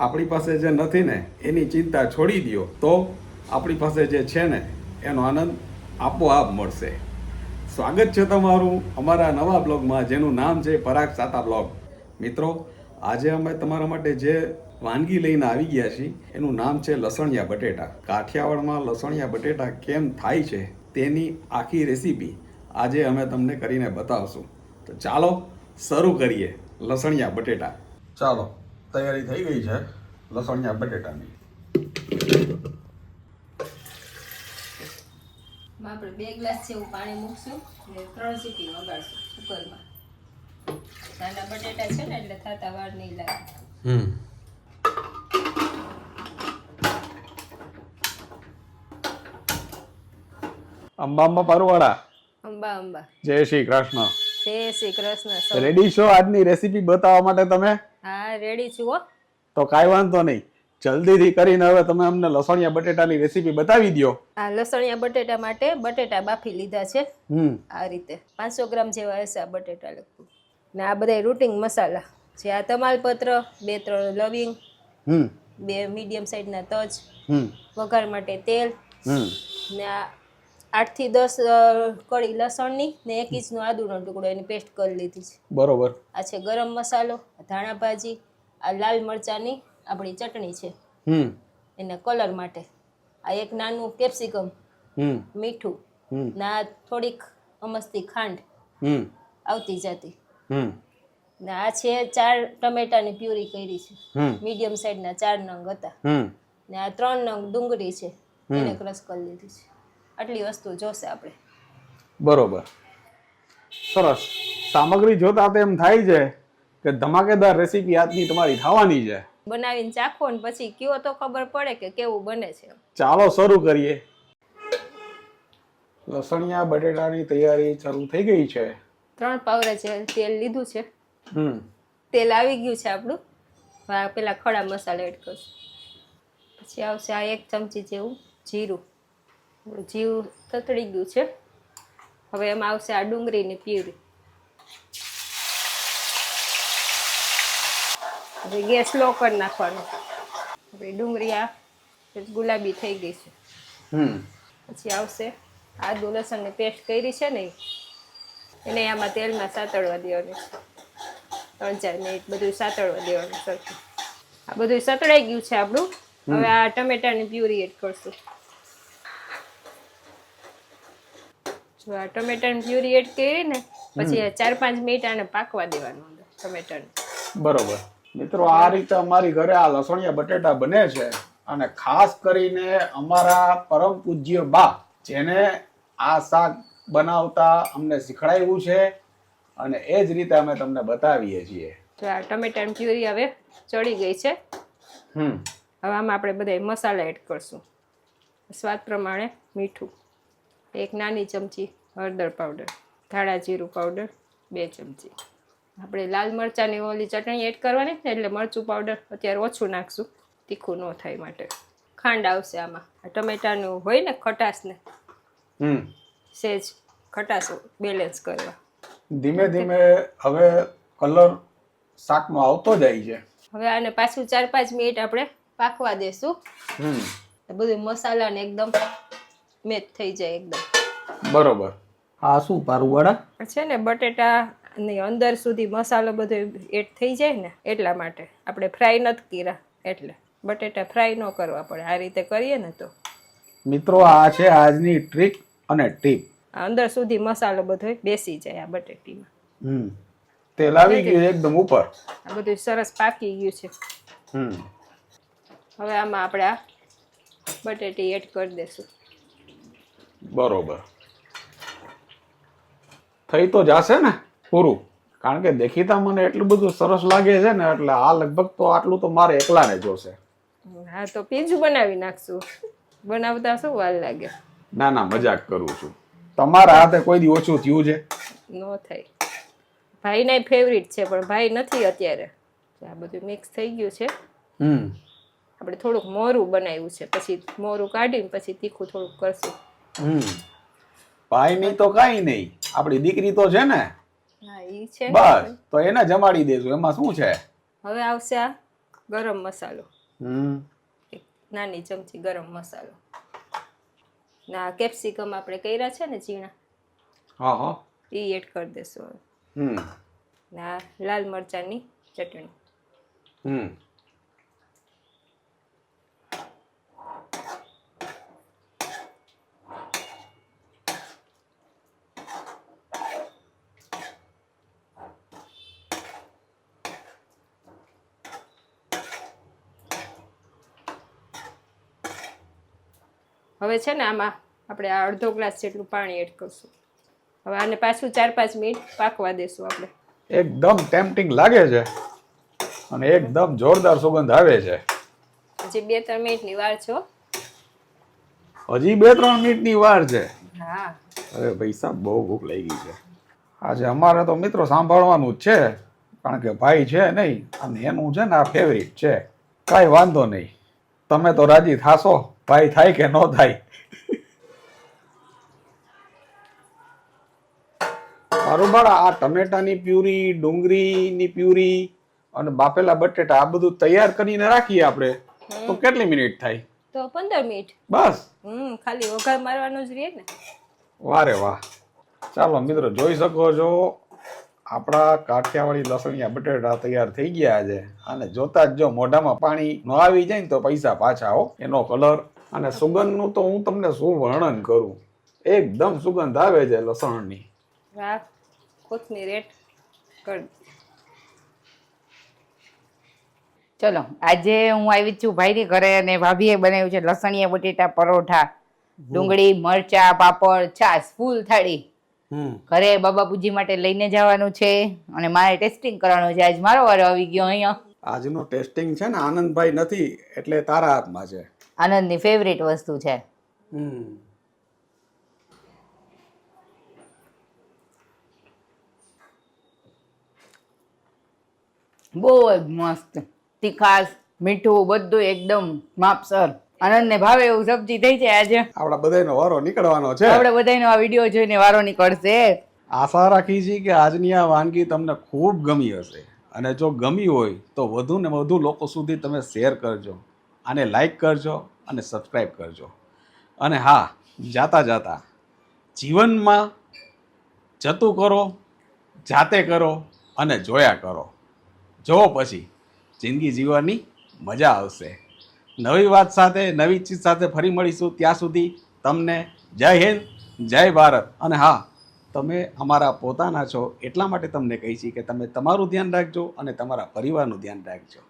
આપણી પાસે જે નથી ને, એની ચિંતા છોડી દ્યો. તો આપણી પાસે જે છે ને, એનો આનંદ આપોઆપ મળશે. સ્વાગત છે તમારું અમારા નવા બ્લોગમાં, જેનું નામ છે પરાગ સાતા બ્લોગ. મિત્રો, આજે અમે તમારા માટે જે વાનગી લઈને આવી ગયા છીએ, એનું નામ છે લસણિયા બટેટા. કાઠિયાવાડમાં લસણિયા બટેટા કેમ થાય છે, તેની આખી રેસીપી આજે અમે તમને કરીને બતાવશું. તો ચાલો, શરૂ કરીએ લસણિયા બટેટા. ચાલો. તૈયારી થઈ ગઈ છે લસણિયા બટેટાની. આપણે બે ગ્લાસ જેવું પાણી મૂકશું ને ત્રણ સીટી વગાડશું કુકરમાં. નાના બટેટા છે ને એટલે થતા વાર નહીં લાગે. હમ. અંબા અંબા પારુવાળા. અંબા અંબા. જય શ્રી કૃષ્ણ. જય શ્રી કૃષ્ણ. રેડી છો આજની રેસીપી બતાવવા માટે તમે? રેડી છું હો. તો કાંઈ વાંધો નહીં. જલ્દીથી કરીને હવે તમે અમને લસણિયા બટેટાની રેસીપી બતાવી દ્યો. આ લસણિયા બટેટા માટે બટેટા બાફી લીધા છે. હમ. આ રીતે. પાંચસો ગ્રામ જેવા હશે આ બટેટા લગભગ. ને આ બધા રૂટિંગ મસાલા. જે આ તમાલપત્ર બે ત્રણ લવિંગ હમ. બે મીડિયમ સાઈઝના તજ વઘાર માટે તેલ ને આ આઠથી દસ અ, કળી લસણની ને એક ઇંચનો આદુનો ટુકડો એની પેસ્ટ કરી લીધી છે. બરોબર. આ છે ગરમ મસાલો ધાણા ભાજી આ લાલ મરચાની આપણી ચટણી છે. હમ. એના કલર માટે. આ એક નાનું કેપ્સિકમ હમ. મીઠું હમ. ને થોડીક અમસ્તી ખાંડ હમ. આવતી જતી. હમ. ને આ છે ચાર ટમેટાની પ્યુરી કરી છે. મીડિયમ સાઈઝના ચાર નંગ હતા. હમ. ને આ ત્રણ નંગ ડુંગળી છે. એને ક્રશ કરી લીધી છે. આટલી વસ્તુ જોશે આપણે. બરોબર. સરસ. સામગ્રી જોતા તો એમ થાય છે કે ધમાકેદાર રેસીપી આજની તમારી થવાની છે. બનાવીને ચાખો ને પછી કયો તો ખબર પડે કે કેવું બને છે. ચાલો શરૂ કરીએ. લસણિયા બટેટાની તૈયારી શરૂ થઈ ગઈ છે. ત્રણ પાવરા છે તેલ લીધું છે. હમ. તેલ આવી ગયું છે આપણું. પેલા ખડા મસાલા એડ કરશું. પછી આવશે આ એક ચમચી જેવું જીરું. જીરું તતડી ગયું છે. હવે એમાં આવશે આ ડુંગળીની પ્યુરી. હવે ગેસ લો કરી નાખવાનો. હવે ડુંગળી આ ગુલાબી થઈ ગઈ છે. પછી આવશે આદુ લસણની પેસ્ટ કરી છે ને એને આમાં તેલમાં સાતળવા દેવાની ત્રણ ચાર મિનિટ બધું સાતળવા દેવાનું સરખું. આ બધું સતળાઈ ગયું છે આપણું. હવે આ ટમેટાની પ્યુરી એડ કરશું. જો આ ટમેટાની પ્યુરી એડ કરી ને પછી આ ચાર પાંચ મિનિટ આને પાકવા દેવાનું ટમેટાને. બરોબર. મિત્રો આ રીતે અમારી ઘરે આ લસણિયા બટેટા બને છે અને ખાસ કરીને અમારા પરમ પૂજ્ય બા જેને આ શાક બનાવતા અમને શીખડાવ્યું છે અને એ જ રીતે અમે તમને બતાવીએ છીએ. તો આ ટમેટાની પ્યુરી હવે ચડી ગઈ છે. હમ. હવે આમાં આપણે બધા મસાલા એડ કરશું. સ્વાદ પ્રમાણે મીઠું એક નાની ચમચી હળદર પાવડર ધાણા જીરું પાવડર બે ચમચી. આપણે લાલ મરચાંની ઓલી ચટણી એડ કરવાની ને એટલે મરચું પાવડર અત્યારે ઓછું નાખશું. તીખું ન થાય માટે. ખાંડ આવશે આમાં. આ ટમેટાનું હોય ને ખટાશને હમ. સેજ ખટાશ બેલેન્સ કરવા. ધીમે ધીમે હવે કલર શાકમાં આવતો જાય છે. હવે આને પાછું ચાર પાંચ મિનિટ આપણે પાકવા દેશું. હમ. તો બધું મસાલાને એકદમ મેચ થઈ જાય એકદમ. બરોબર. આ શું પારુવાડા છે ને બટેટા ની અંદર સુધી મસાલો બધો એડ થઈ જાય ને એટલા માટે. આપણે ફ્રાય નથી કર્યા એટલે. બટેટા ફ્રાય ન કરવા પડે. આ રીતે કરીએ ને તો. મિત્રો આ છે આજની ટ્રીક અને ટીપ અંદર સુધી મસાલો બધો બેસી જાય આ બટેટીમાં. હમ. તેલ આવી ગયું એકદમ ઉપર. આ બધું સરસ પાકી ગયું છે. હમ. હવે આમાં આપણે આ બટેટી એડ કરી દેશું. બરોબર. થઈ તો જાશે ને? પૂરું. કારણ કે દેખીતા મને એટલું બધું સરસ લાગે છે ને એટલે આ લગભગ તો આટલું તો મારે એકલાને જોશે. હા તો પીજ બનાવી નાખશું. બનાવતા શું વાર લાગે? ના ના મજાક કરું છું. તમારા હાથે કોઈ દી ઓછું થયું છે? ન થાય. ભાઈના ફેવરિટ છે પણ ભાઈ નથી અત્યારે. આ બધું મિક્સ થઈ ગયું છે. હમ. આપણે થોડુંક મોરું બનાવ્યું છે પછી મોરું કાઢીને પછી તીખું થોડુંક કરશું. હમ. ભાઈ ની તો કાંઈ નહીં. આપણી દીકરી તો છે ને એ છે બસ તો એને જમાડી દેજો એમાં શું છે? હવે આવશે આ ગરમ મસાલો. હમ. એક નાની ચમચી ગરમ મસાલો. ના કેપ્સિકમ આપણે કર્યા છે ને ઝીણા હા હા. એ એડ કરી દેશું હવે. હમ. ના લાલ મરચાંની ચટણી. હમ. હવે છે ને આમાં આપણે આ અડધો ગ્લાસ જેટલું પાણી એડ કરશું. હવે આને પાછું ચાર પાંચ મિનિટ પાકવા દેશું આપણે. એકદમ ટેમ્પટિંગ લાગે છે અને એકદમ જોરદાર સુગંધ આવે છે. હજી બે ત્રણ મિનિટની વાર છો હજી બે ત્રણ મિનિટની વાર છે. હા. અરે પૈસા બહુ ભૂખ લાગી છે. આજે અમારે તો મિત્રો સાંભળવાનું જ છે કારણ કે ભાઈ છે નહીં અને એનું છે ને આ ફેવરિટ છે. કાંઈ વાંધો નહીં. તમે તો રાજી થાશો. ભાઈ થાય કે ન થાય? બરોબર આ ટમેટાની પ્યુરી ડુંગળીની પ્યુરી અને બાફેલા બટેટા આ બધું તૈયાર કરીને રાખીએ આપણે. તો કેટલી મિનિટ થાય? તો પંદર મિનિટ. બસ. હમ ખાલી વઘાર મારવાનો જ રહે ને. વારે વાહ. ચાલો મિત્રો જોઈ શકો છો આપણા કાઠિયાવાડી લસણિયા બટેટા તૈયાર થઈ ગયા છે. અને જોતા જ જો મોઢામાં પાણી ન આવી જાય ને તો પૈસા પાછા હો. એનો કલર અને સુગંધનું તો હું તમને શું વર્ણન કરું? એકદમ સુગંધ આવે છે લસણની. વાહ કોથમીર કરી. ચલો આજે હું આવી છું ભાઈની ઘરે અને ભાભીએ બનાવ્યું છે લસણીયા બટેટા પરોઠા ડુંગળી મરચા પાપડ છાશ ફૂલ થાળી. ઘરે બાબાપુજી માટે લઈને જવાનું છે અને મારે ટેસ્ટિંગ કરવાનું છે. આજ મારો વારો આવી ગયો અહીંયા. આજનું ટેસ્ટિંગ છે ને આનંદભાઈ નથી એટલે તારા હાથમાં છે. આનંદની ફેવરેટ વસ્તુ છે. બહુ જ મસ્ત તીખાસ મીઠું બધું એકદમ માપસર. આનંદને ભાવે એવું સબ્જી થઈ છે આજે. આપણા બધાનો વારો નીકળવાનો છે. આપણે બધાનો આ વીડિયો જોઈને વારો નીકળશે. આશા રાખી છે કે આજની આ વાનગી તમને ખૂબ ગમી હશે. અને જો ગમી હોય તો વધુ ને વધુ લોકો સુધી તમે શેર કરજો આને લાઈક કરજો અને સબસ્ક્રાઈબ કરજો. અને હા, જાતા જાતા જીવનમાં જતું કરો, જાતે કરો અને જોયા કરો. જો પછી જિંદગી જીવવાની મજા આવશે. નવી વાત સાથે, નવી ચીજ સાથે ફરી મળીશું ત્યાં સુધી તમને જય હિન્દ, જય ભારત. અને હા તમે અમારા પોતાના છો એટલા માટે તમને કહી છીએ કે તમે તમારું ધ્યાન રાખજો અને તમારા પરિવારનું ધ્યાન રાખજો.